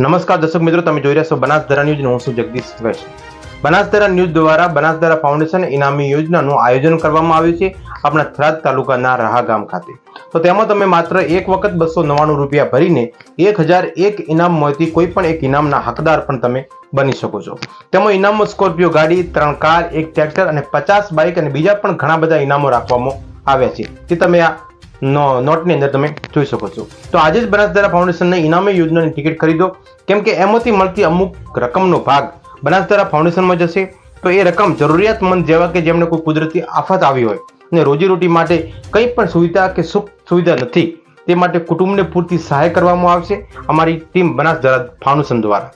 નમસ્કાર દર્શક મિત્રો, તમે જોઈ રહ્યા છો બનાસધારા ન્યૂઝ હું છું જગદીશ વૈશ બનાસધારા ન્યૂઝ દ્વારા બનાસધારા ફાઉન્ડેશન ઇનામી યોજનાનું આયોજન કરવામાં આવ્યું છે આપણા થરાદ તાલુકાના રહા ગામ ખાતે. તો તેમાં તમે માત્ર એક વખત બસો નવ્વાણું રૂપિયા ભરીને એક હજાર એક ઇનામ મળતી કોઈ પણ એક ઇનામના હકદાર પણ તમે બની શકો છો. તેમાં ઇનામમાં સ્કોર્પિયો ગાડી, ત્રણ કાર, એક ટ્રેક્ટર અને પચાસ બાઇક અને બીજા પણ ઘણા બધા ઇનામો રાખવામાં આવ્યા છે. તે તમે આ નોટની અંદર તમે જોઈ શકો છો. તો આજે જ બનાસધારા ફાઉન્ડેશનને ઇનામી યોજનાની ટિકિટ ખરીદો. કેમ કે એમાંથી મળતી અમુક રકમનો ભાગ બનાસધારા ફાઉન્ડેશનમાં જશે. તો એ રકમ જરૂરિયાતમંદ જેવા કે જેમને કોઈ કુદરતી આફત આવી હોય અને રોજીરોટી માટે કંઈ પણ સુવિધા કે સુખ સુવિધા નથી, તે માટે કુટુંબને પૂરતી સહાય કરવામાં આવશે અમારી ટીમ બનાસધારા ફાઉન્ડેશન દ્વારા.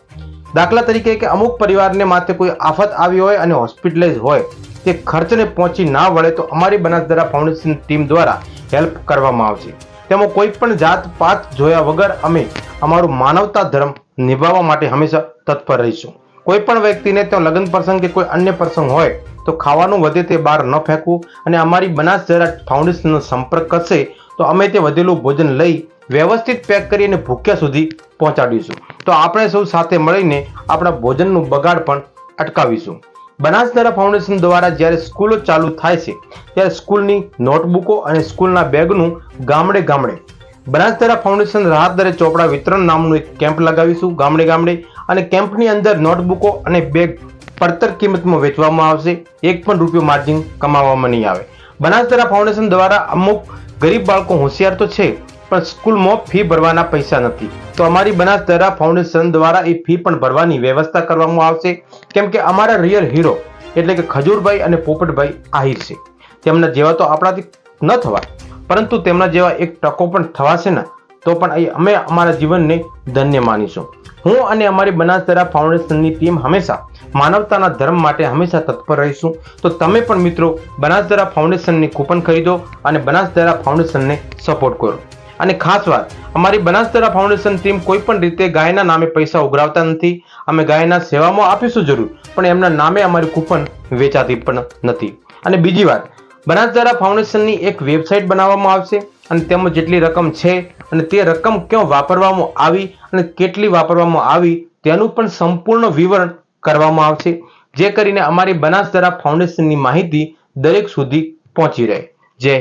દાખલા તરીકે કે અમુક પરિવારને માથે કોઈ આફત આવી હોય અને હોસ્પિટલાઇઝ હોય, તે ખર્ચને પહોંચી ના વળે તો અમારી બનાસધારા ફાઉન્ડેશન ટીમ દ્વારા હેલ્પ કરવામાં આવશે. તેમાં કોઈ પણ જાત પાત જોયા વગર અમે અમારું માનવતા ધર્મ નિભાવવા માટે હંમેશા તત્પર રહીશું. કોઈ પણ વ્યક્તિને ત્યાં લગ્ન પ્રસંગ કે કોઈ અન્ય પ્રસંગ હોય તો ખાવાનું વધે તે બહાર ન ફેંકવું અને અમારી બનાસ જરા ફાઉન્ડેશનનો સંપર્ક કરશે તો અમે તે વધેલું ભોજન લઈ વ્યવસ્થિત પેક કરી અને ભૂખ્યા સુધી પહોંચાડીશું. તો આપણે સૌ સાથે મળીને આપણા ભોજનનું બગાડ પણ અટકાવીશું. બનાસધારા ફાઉન્ડેશન દ્વારા જ્યારે સ્કૂલો ચાલુ થાય છે, ત્યારે સ્કૂલની નોટબુકો અને સ્કૂલના બેગનું ગામડે ગામડે બનાસધારા ફાઉન્ડેશન રાહત દરે ચોપડા વિતરણ નામનું એક કેમ્પ લગાવીશું, ગામડે ગામડે, અને કેમ્પની અંદર નોટબુકો અને બેગ પડતર કિંમતમાં વેચવામાં આવશે, એક પણ રૂપિયો માર્જિન કમાવામાં નહીં આવે. બનાસધારા ફાઉન્ડેશન દ્વારા અમુક ગરીબ બાળકો હોશિયાર તો છે પણ સ્કૂલમાં ફી ભરવાના પૈસા નથી. તો અમારી બનાસધારા ફાઉન્ડેશન દ્વારા એ ફી પણ ભરવાની વ્યવસ્થા કરવામાં આવશે. કેમ કે અમારા રિયલ હીરો એટલે કે ખજૂરભાઈ અને પોપટભાઈ આહિર છે. તેમના જેવા તો આપણાથી ન થવા પરંતુ તેમના જેવા એક ટકો પણ થવાશે ને, તો પણ અમે અમારા જીવનને ધન્ય માનીશું. હું અને અમારી બનાસધારા ફાઉન્ડેશનની ટીમ હંમેશા માનવતાના ધર્મ માટે હંમેશા તત્પર રહીશું. તો તમે પણ મિત્રો બનાસધારા ફાઉન્ડેશનની કૂપન ખરીદો અને બનાસધારા ફાઉન્ડેશનને સપોર્ટ કરો. અને ખાસ વાત, અમારી બનાસતરા ફાઉન્ડેશન ટીમ કોઈ પણ રીતે ગાયના નામે પૈસા ઉઘરાવતા નથી. અમે ગાયના સેવામાં આપીશું જરૂર, પણ એમના નામે અમારી કૂપન વેચાતી પણ નથી. અને બીજી વાત બનાસધારા ફાઉન્ડેશનની એક વેબસાઇટ બનાવવામાં આવશે અને તેમાં જેટલી રકમ છે અને તે રકમ ક્યાં વાપરવામાં આવી અને કેટલી વાપરવામાં આવી તેનું પણ સંપૂર્ણ વિવરણ કરવામાં આવશે, જે કરીને અમારી બનાસધારા ફાઉન્ડેશનની માહિતી દરેક સુધી પહોંચી રહે. જય